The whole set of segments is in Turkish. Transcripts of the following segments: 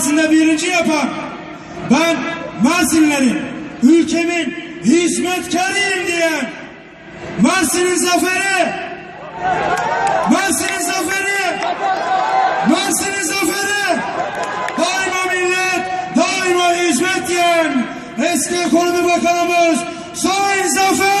Mersin'de birinci yapan ben Mersinlerin ülkemin hizmetkarıyım diyen Mersin'in zaferi Mersin'in zaferi Mersin'in zaferi daima millet daima hizmet diyen eski ekonomi bakanımız Sayın Zafer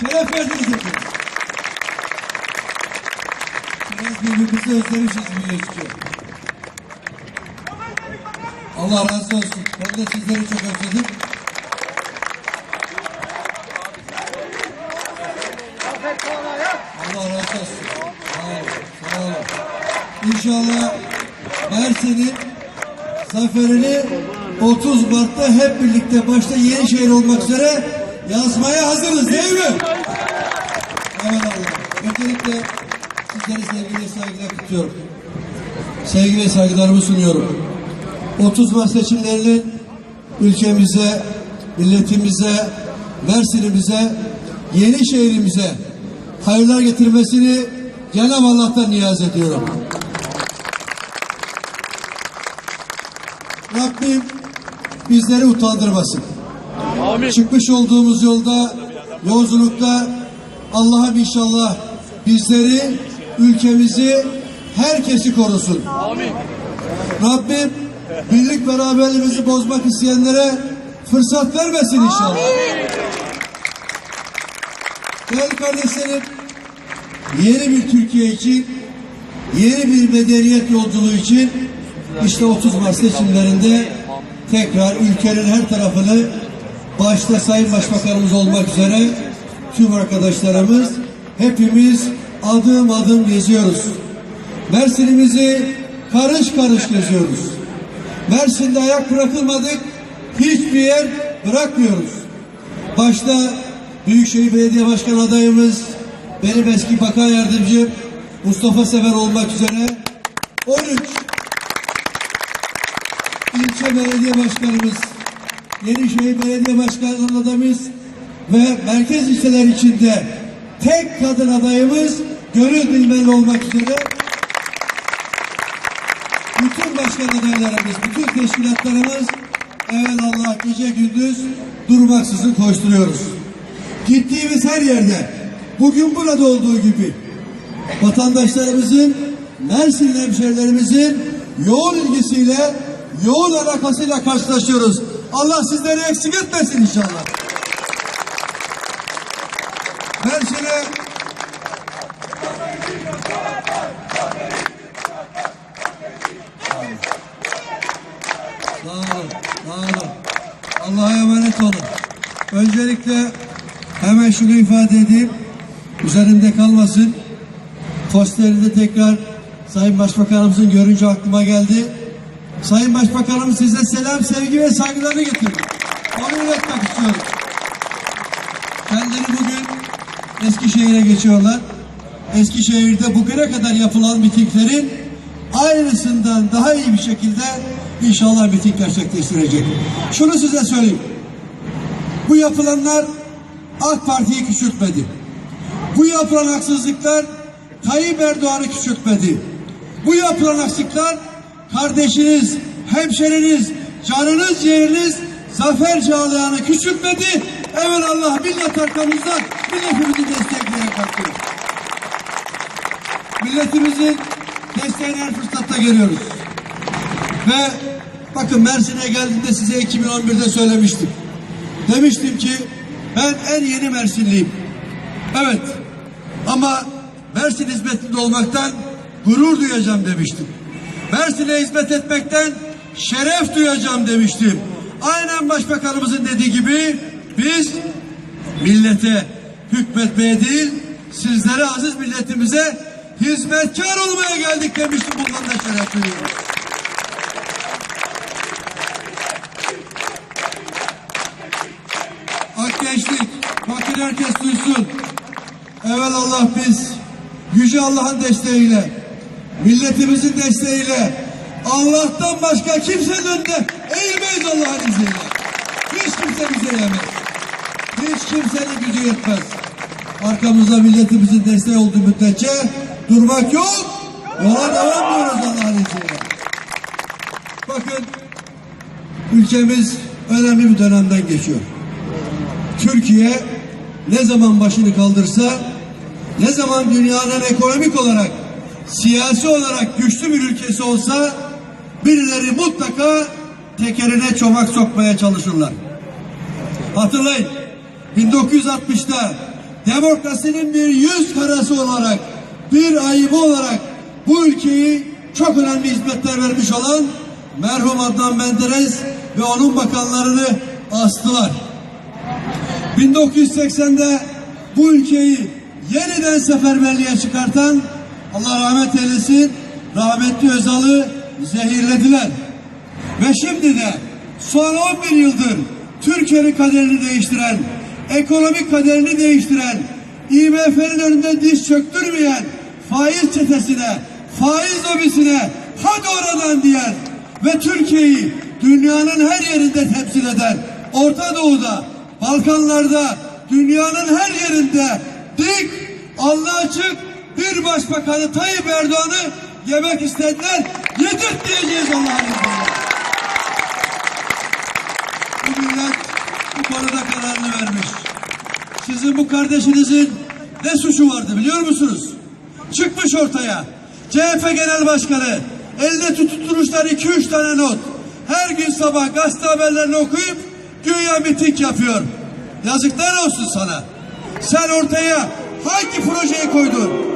şeref verdiniz hepiniz. Biraz birbirimizi özlemişiz bu geçiyor. Allah razı olsun. Ben de sizleri çok özledim. Allah razı olsun. Sağ olun, sağ olun. İnşallah Mersin'in zaferini 30 Mart'ta hep birlikte başta Yenişehir olmak üzere yazmaya hazırız değil mi? Evet Allah. Öncelikle sizleri sevgiyle saygıyla kutluyorum. Sevgi ve saygılarımı sunuyorum. 30 Mart seçimlerinin ülkemize, milletimize, Mersin'imize, Yenişehir'imize hayırlar getirmesini Cenab-ı Allah'tan niyaz ediyorum. Rabbim bizleri utandırmasın. Çıkmış olduğumuz yolda, yolculukta Allah'ım inşallah bizleri, ülkemizi, herkesi korusun. Rabbim birlik beraberliğimizi bozmak isteyenlere fırsat vermesin inşallah. Değerli kardeşlerim, yeni bir Türkiye için, yeni bir medeniyet yolculuğu için işte 30 Mart seçimlerinde tekrar ülkenin her tarafını başta Sayın Başbakanımız olmak üzere tüm arkadaşlarımız hepimiz adım adım geziyoruz. Mersin'imizi karış karış geziyoruz. Mersin'de ayak bırakılmadık, hiçbir yer bırakmıyoruz. Başta Büyükşehir Belediye Başkan adayımız, benim eski bakan yardımcım Mustafa Sefer olmak üzere 13 ilçe belediye başkanımız, Yenişehir Belediye Başkanı adayımız ve merkez ilçeler içinde tek kadın adayımız Gönül Dilmenli olmak üzere bütün başkan adaylarımız, bütün teşkilatlarımız Allah gece gündüz durmaksızın koşturuyoruz. Gittiğimiz her yerde bugün burada olduğu gibi vatandaşlarımızın, Mersin hemşerilerimizin yoğun ilgisiyle, yoğun alakasıyla karşılaşıyoruz. Allah sizleri eksik etmesin inşallah. Mersin'e Sağ olun, sağ olun. Allah'a emanet olun. Öncelikle hemen şunu ifade edeyim. Üzerimde kalmasın. Posteri de tekrar Sayın Başbakanımızın görünce aklıma geldi. Sayın Başbakanımız size selam, sevgi ve saygılarını getirdi. Onu iletmek istiyorum. Kendileri bugün Eskişehir'e geçiyorlar. Eskişehir'de bugüne kadar yapılan mitinglerin aynısından daha iyi bir şekilde inşallah miting gerçekleştirecek. Şunu size söyleyeyim. Bu yapılanlar AK Parti'yi küçültmedi. Bu yapılan haksızlıklar Tayyip Erdoğan'ı küçültmedi. Bu yapılan haksızlıklar kardeşiniz, hemşeriniz, canınız, ciğeriniz Zafer Çağlayan'ı küçültmedi. Evet Allah millet arkamızda milletimizi destekleyerek kalkıyoruz. Milletimizin desteğini her fırsatta görüyoruz. Ve bakın Mersin'e geldiğimde size 2011'de söylemiştim. Demiştim ki ben en yeni Mersinliyim. Evet ama Mersin hizmetinde olmaktan gurur duyacağım demiştim. Mersin'e hizmet etmekten şeref duyacağım demiştim. Aynen başbakanımızın dediği gibi biz millete hükmetmeye değil, sizlere aziz milletimize hizmetkar olmaya geldik demiştim. Bundan da şeref duyuyorum. Ak gençlik, bakın herkes duysun. Evvel Allah biz, Yüce Allah'ın desteğiyle, milletimizin desteğiyle, Allah'tan başka kimsenin önünde eğilmeyiz Allah'ın izniyle. Hiç kimse bize yemez. Hiç kimsenin gücü yetmez. Arkamızda milletimizin desteği olduğu müddetçe durmak yok. Yola devam diyoruz Allah'ın izniyle. Bakın ülkemiz önemli bir dönemden geçiyor. Türkiye ne zaman başını kaldırsa, ne zaman dünyanın ekonomik olarak, siyasi olarak güçlü bir ülkesi olsa, birileri mutlaka tekerine çomak sokmaya çalışırlar. Hatırlayın, 1960'ta demokrasinin bir yüz karası olarak, bir ayıbı olarak bu ülkeyi çok önemli hizmetler vermiş olan merhum Adnan Menderes ve onun bakanlarını astılar. 1980'de bu ülkeyi yeniden seferberliğe çıkartan Allah rahmet eylesin rahmetli Özal'ı zehirlediler. Ve şimdi de son 11 yıldır Türkiye'nin kaderini değiştiren, ekonomik kaderini değiştiren, IMF'nin önünde diz çöktürmeyen faiz çetesine, faiz lobisine hadi oradan diyen ve Türkiye'yi dünyanın her yerinde temsil eden Orta Doğu'da, Balkanlarda, dünyanın her yerinde dik, Allah açık bir başbakanı Tayyip Erdoğan'ı yemek istediler. Yedik diyeceğiz Allah'ın izniyle. Bu millet bu konuda kararını vermiş. Sizin bu kardeşinizin ne suçu vardı biliyor musunuz? Çıkmış ortaya. CHP Genel Başkanı elde tutturmuşlar iki üç tane not. Her gün sabah gazete haberlerini okuyup güya miting yapıyor. Yazıklar olsun sana. Sen ortaya hangi projeyi koydun?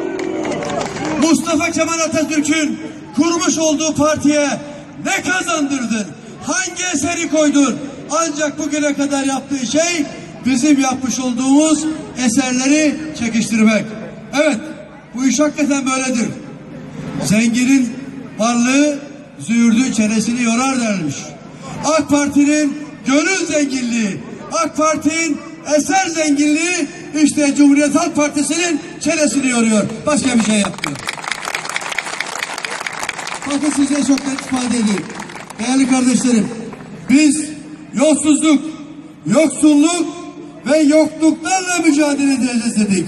Mustafa Kemal Atatürk'ün kurmuş olduğu partiye ne kazandırdın? Hangi eseri koydun? Ancak bugüne kadar yaptığı şey bizim yapmış olduğumuz eserleri çekiştirmek. Evet, bu iş hakikaten böyledir. Zenginin varlığı züğürdün çenesini yorar dermiş. AK Parti'nin gönül zenginliği, AK Parti'nin eser zenginliği işte Cumhuriyet Halk Partisi'nin çenesini yoruyor. Başka bir şey yapmıyor. Bakın size çok net ifade edeyim. Değerli kardeşlerim, biz yolsuzluk, yoksulluk ve yokluklarla mücadele edeceğiz dedik.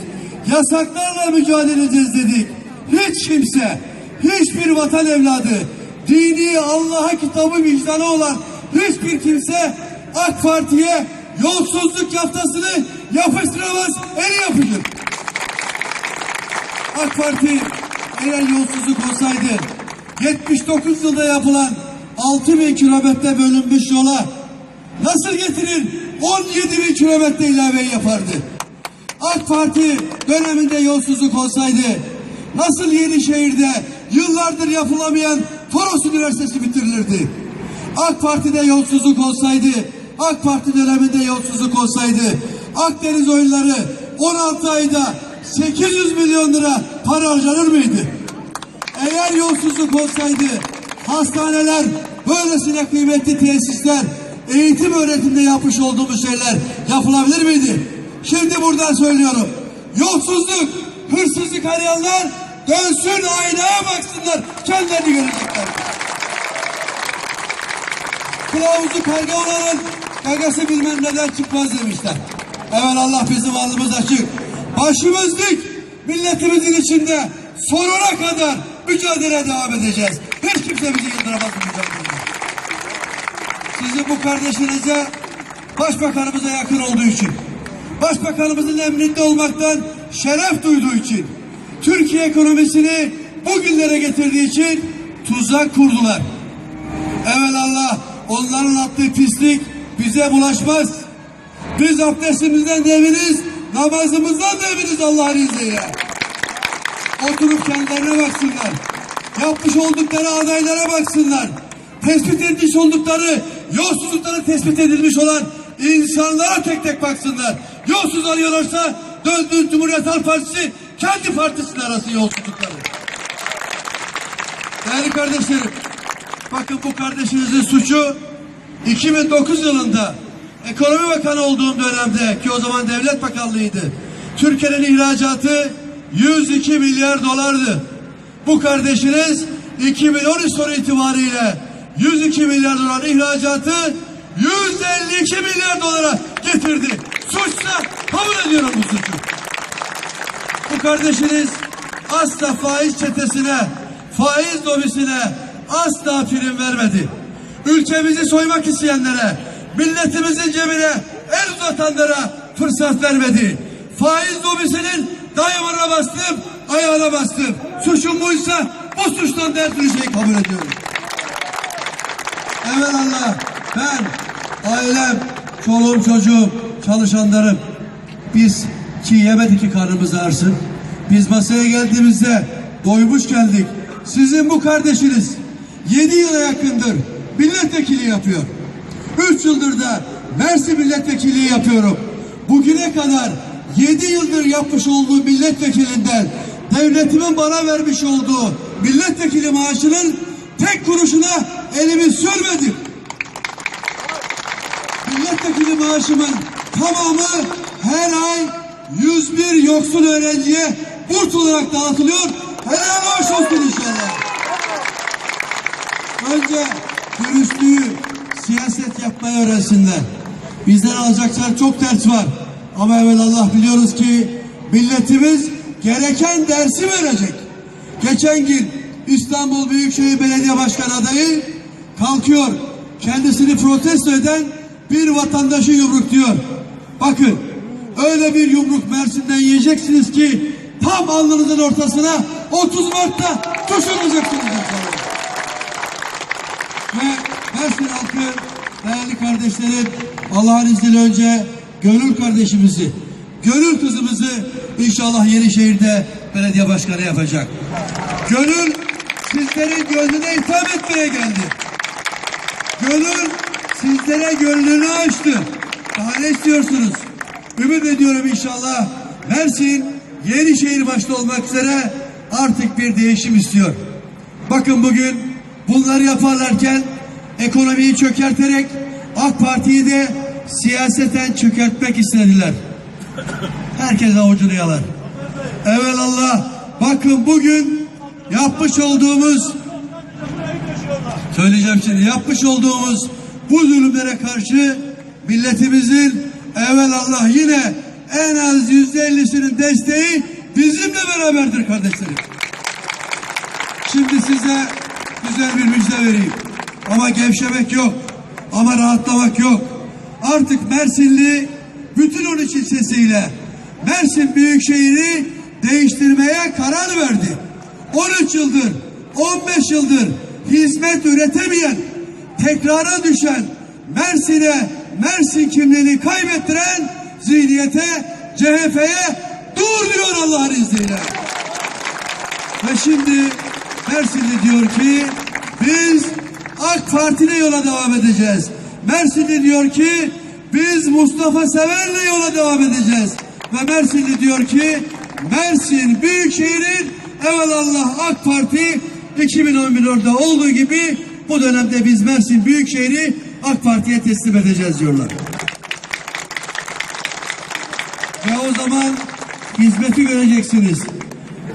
Yasaklarla mücadele edeceğiz dedik. Hiç kimse, hiçbir vatan evladı, dini Allah'a kitabı vicdanı olan hiçbir kimse AK Parti'ye yolsuzluk yaftasını yapıştıramaz, eli yapışır. AK Parti eğer yolsuzluk olsaydı 79 yılda yapılan 6 bin kilometre bölünmüş yola nasıl getirir 17 bin kilometre ilave yapardı. AK Parti döneminde yolsuzluk olsaydı nasıl Yenişehir'de yıllardır yapılamayan Toros Üniversitesi bitirilirdi. AK Parti'de yolsuzluk olsaydı, AK Parti döneminde yolsuzluk olsaydı, Akdeniz oyunları 16 ayda 800 milyon lira para harcanır mıydı? Eğer yolsuzluk olsaydı hastaneler, böylesine kıymetli tesisler, eğitim öğretimde yapmış olduğumuz şeyler yapılabilir miydi? Şimdi buradan söylüyorum. Yolsuzluk, hırsızlık arayanlar dönsün aynaya baksınlar. Kendilerini görecekler. Kılavuzu karga olanın gagası bilmem neden çıkmaz demişler. Evet Allah bizim alnımız açık. Başımız dik. Milletimizin içinde sonuna kadar mücadele devam edeceğiz. Hiç kimse bizi yıldıramaz bu mücadelede. Sizin bu kardeşinize başbakanımıza yakın olduğu için, başbakanımızın emrinde olmaktan şeref duyduğu için, Türkiye ekonomisini bugünlere getirdiği için tuzak kurdular. Evelallah onların attığı pislik bize bulaşmaz. Biz abdestimizden de eminiz, namazımızdan da eminiz Allah'ın izniyle. Oturup kendilerine baksınlar. Yapmış oldukları adaylara baksınlar. tespit edilmiş oldukları yolsuzlukları tespit edilmiş olan insanlara tek tek baksınlar. Yolsuz arıyorlarsa döndüğün Cumhuriyet Halk Partisi kendi partisinin arası yolsuzlukları. Değerli kardeşlerim, bakın bu kardeşinizin suçu 2009 yılında ekonomi bakanı olduğum dönemde ki o zaman devlet bakanlığıydı. Türkiye'nin ihracatı 102 milyar dolardı. Bu kardeşiniz 2013 sonu itibariyle 102 milyar dolar ihracatı 152 milyar dolara getirdi. Suçsa kabul ediyorum bu suçu. Bu kardeşiniz asla faiz çetesine, faiz lobisine asla prim vermedi. Ülkemizi soymak isteyenlere, milletimizin cebine el uzatanlara fırsat vermedi. Faiz lobisinin dayamarına bastım, ayağına bastım. Suçum buysa bu suçtan da her kabul ediyorum. Evelallah ben, ailem, çoluğum çocuğum, çalışanlarım biz ki yemedik ki karnımız ağırsın. Biz masaya geldiğimizde doymuş geldik. Sizin bu kardeşiniz 7 yıla yakındır milletvekili yapıyor. 3 yıldır da Mersin milletvekili yapıyorum. Bugüne kadar 7 yıldır yapmış olduğu milletvekilinden devletimin bana vermiş olduğu milletvekili maaşının tek kuruşuna elimi sürmedim milletvekili maaşımın tamamı her ay 101 yoksul öğrenciye burs olarak dağıtılıyor. Helal hoş olsun inşallah. Önce dürüstlüğü, siyaset yapmayı öğrensinler. Bizden alacaklar çok ders var. Ama Allah biliyoruz ki milletimiz gereken dersi verecek. Geçen gün İstanbul Büyükşehir Belediye Başkanı adayı kalkıyor. Kendisini protesto eden bir vatandaşı yumrukluyor. Bakın öyle bir yumruk Mersin'den yiyeceksiniz ki tam alnınızın ortasına 30 Mart'ta inşallah. Ve Mersin halkı değerli kardeşlerim Allah'ın izniyle önce Gönül kardeşimizi, Gönül kızımızı inşallah Yenişehir'de belediye başkanı yapacak. Gönül sizlerin gönlüne hitap etmeye geldi. Gönül sizlere gönlünü açtı. Daha ne istiyorsunuz? Ümit ediyorum inşallah Mersin Yenişehir başta olmak üzere artık bir değişim istiyor. Bakın bugün bunları yaparlarken ekonomiyi çökerterek AK Parti'yi de siyaseten çökertmek istediler. Herkes avucunu yalar. Evelallah bakın bugün yapmış olduğumuz söyleyeceğim şimdi yapmış olduğumuz bu zulümlere karşı milletimizin evelallah yine en az yüzde ellisinin desteği bizimle beraberdir kardeşlerim. Şimdi size güzel bir müjde vereyim. Ama gevşemek yok. Ama rahatlamak yok. Artık Mersinli bütün 13 ilçesiyle Mersin Büyükşehir'i değiştirmeye karar verdi. 13 yıldır, 15 yıldır hizmet üretemeyen, tekrara düşen, Mersin'e, Mersin kimliğini kaybettiren zihniyete, CHP'ye dur diyor Allah'ın izniyle. Ve şimdi Mersinli diyor ki biz AK Parti'yle yola devam edeceğiz. Mersinli diyor ki biz Mustafa Sever'le yola devam edeceğiz. Ve Mersinli diyor ki Mersin Büyükşehir'in evelallah AK Parti 2011'de olduğu gibi bu dönemde biz Mersin Büyükşehir'i AK Parti'ye teslim edeceğiz diyorlar. Ve o zaman hizmeti göreceksiniz.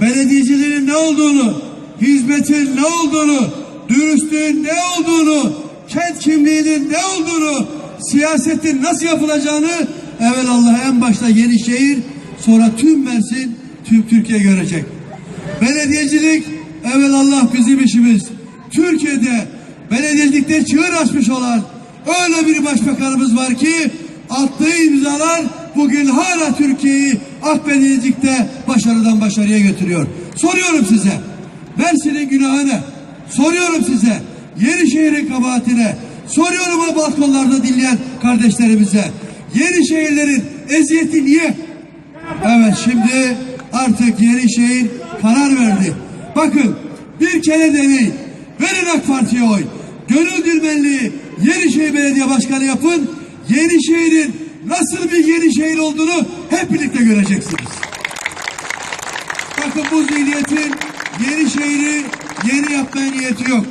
Belediyeciliğin ne olduğunu, hizmetin ne olduğunu, dürüstlüğün ne olduğunu, kent kimliğinin ne olduğunu, siyasetin nasıl yapılacağını evvelallah en başta Yenişehir, sonra tüm Mersin, tüm Türkiye görecek. Belediyecilik evvelallah bizim işimiz. Türkiye'de belediyecilikte çığır açmış olan öyle bir başbakanımız var ki attığı imzalar bugün hala Türkiye'yi akbelediyecilikte başarıdan başarıya götürüyor. Soruyorum size Mersin'in günahını soruyorum size Yenişehir'in kabahatine soruyorum o balkonlarda dinleyen kardeşlerimize Yenişehirlerin eziyeti niye? Evet şimdi artık Yenişehir karar verdi. Bakın bir kere deneyin. Verin AK Parti'ye oy. Gönül Dilmenli'yi Yenişehir Belediye Başkanı yapın. Yenişehir'in nasıl bir Yenişehir olduğunu hep birlikte göreceksiniz. Bakın bu zihniyetin Yenişehir'i yeni yapmaya niyeti yok.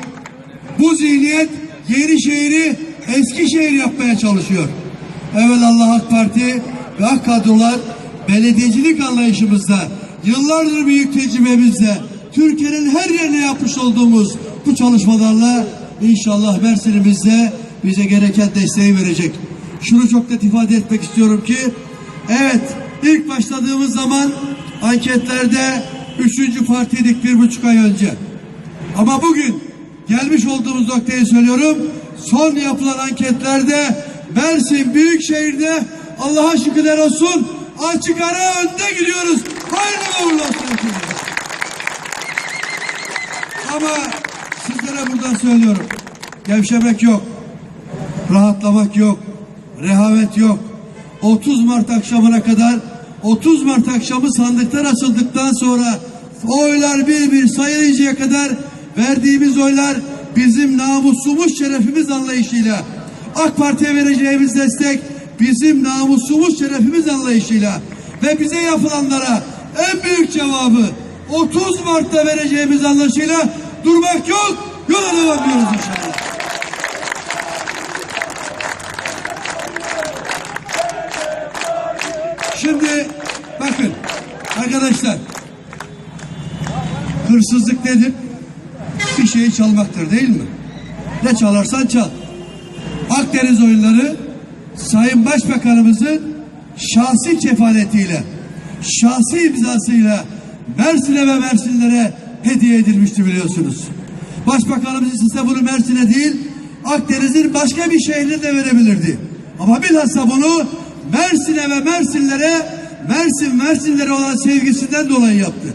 Bu zihniyet Yenişehir'i Eskişehir yapmaya çalışıyor. Evet Allah AK Parti ve AK kadrolar belediyecilik anlayışımızda yıllardır büyük tecrübemizde Türkiye'nin her yerine yapmış olduğumuz bu çalışmalarla inşallah Mersin'imizde bize gereken desteği verecek. Şunu çok net ifade etmek istiyorum ki evet ilk başladığımız zaman anketlerde üçüncü partiydik bir buçuk ay önce. Ama bugün gelmiş olduğumuz noktayı söylüyorum. Son yapılan anketlerde Mersin Büyükşehir'de Allah'a şükürler olsun açık ara önde gidiyoruz. Hayırlı uğurlu olsun. Ama sizlere buradan söylüyorum. Gevşemek yok. Rahatlamak yok. Rehavet yok. 30 Mart akşamına kadar 30 Mart akşamı sandıklar açıldıktan sonra oylar bir bir sayılıncaya kadar verdiğimiz oylar bizim namusumuz şerefimiz anlayışıyla AK Parti'ye vereceğimiz destek bizim namusumuz şerefimiz anlayışıyla ve bize yapılanlara en büyük cevabı 30 Mart'ta vereceğimiz anlayışıyla durmak yok yola devam ediyoruz inşallah. Şimdi bakın arkadaşlar hırsızlık nedir? Bir şeyi çalmaktır değil mi? Ne çalarsan çal. Akdeniz oyunları Sayın Başbakanımızın şahsi kefaletiyle, şahsi imzasıyla Mersin'e ve Mersinlere hediye edilmişti biliyorsunuz. Başbakanımız istese bunu Mersin'e değil, Akdeniz'in başka bir şehrine de verebilirdi. Ama bilhassa bunu Mersin'e ve Mersinlere, Mersin Mersinlere olan sevgisinden dolayı yaptı.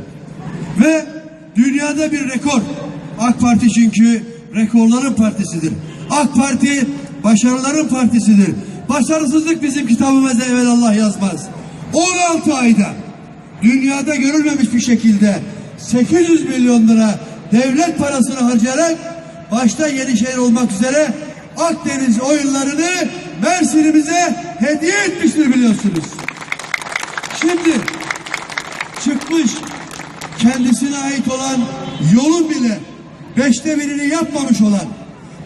Ve dünyada bir rekor. AK Parti çünkü rekorların partisidir. AK Parti başarıların partisidir. Başarısızlık bizim kitabımızda Allah yazmaz. 16 ayda dünyada görülmemiş bir şekilde 800 milyon lira devlet parasını harcayarak başta Yenişehir olmak üzere Akdeniz oyunlarını Mersin'imize hediye etmiştir biliyorsunuz. Şimdi çıkmış kendisine ait olan yolun bile beşte birini yapmamış olan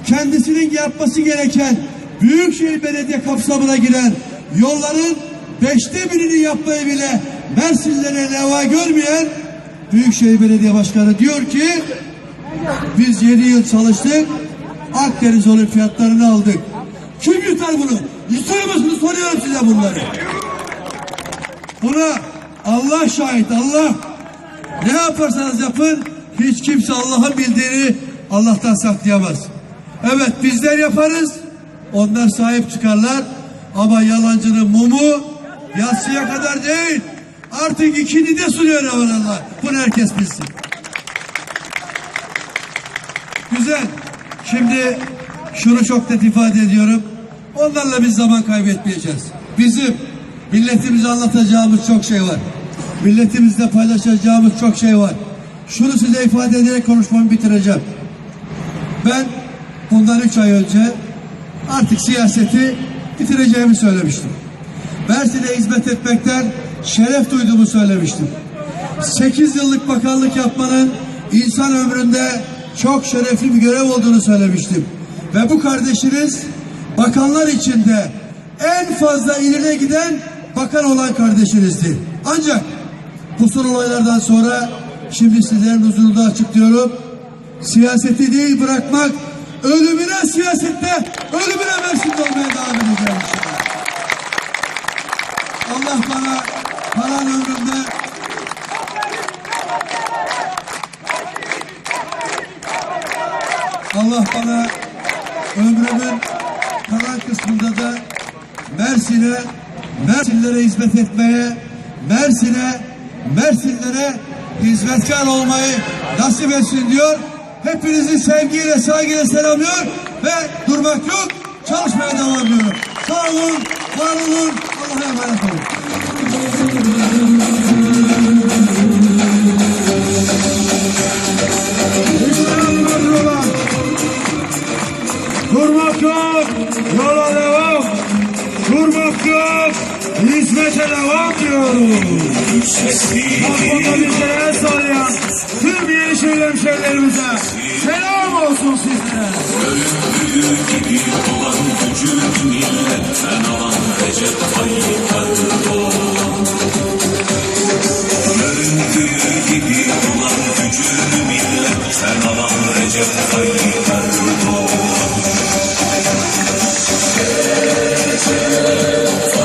kendisinin yapması gereken Büyükşehir Belediye kapsamına giren yolların beşte birini yapmayı bile Mersinlere leva görmeyen Büyükşehir Belediye Başkanı diyor ki biz 7 yıl çalıştık Akdeniz olimpiyatlarını aldık. Kim yutar bunu? Yutar mısınız? Soruyorum size bunları. Buna Allah şahit Allah. Ne yaparsanız yapın hiç kimse Allah'ın bildiğini Allah'tan saklayamaz. Evet bizler yaparız. Onlar sahip çıkarlar. Ama yalancının mumu yatsıya kadar değil. Artık ikini de sunuyor Allah. Bunu herkes bilsin. Güzel. Şimdi şunu çok net ifade ediyorum. Onlarla biz zaman kaybetmeyeceğiz. Bizim milletimize anlatacağımız çok şey var. Milletimizle paylaşacağımız çok şey var. Şunu size ifade ederek konuşmamı bitireceğim. Ben bundan üç ay önce artık siyaseti bitireceğimi söylemiştim. Mersin'e hizmet etmekten şeref duyduğumu söylemiştim. 8 yıllık bakanlık yapmanın insan ömründe çok şerefli bir görev olduğunu söylemiştim. Ve bu kardeşiniz bakanlar içinde en fazla ileri giden bakan olan kardeşinizdi. Ancak bu son olaylardan sonra şimdi sizlerin huzurunda açıklıyorum. Siyaseti değil bırakmak, ölümüne siyasette, ölümüne Mersin'de olmaya devam edeceğim. Allah bana kalan ömrümde Allah bana ömrümün kalan kısmında da Mersin'e, Mersinlere hizmet etmeye, Mersin'e, Mersinlere hizmetkar olmayı nasip etsin diyor. Hepinizi sevgiyle, saygıyla selamlıyor ve durmak yok, çalışmaya devam ediyorum. Sağ olun, var olun, Allah'a emanet olun. yok, yola devam kurmakta hizmete devam diyoruz. Mahmut'a bizlere el sallayan tüm Yenişehir hemşehrilerimize selam olsun sizlere. Göründüğü gibi olan gücün milletten alan Recep Tayyip Erdoğan. Göründüğü gibi olan gücün milletten alan Recep Tayyip Erdoğan. Thank you.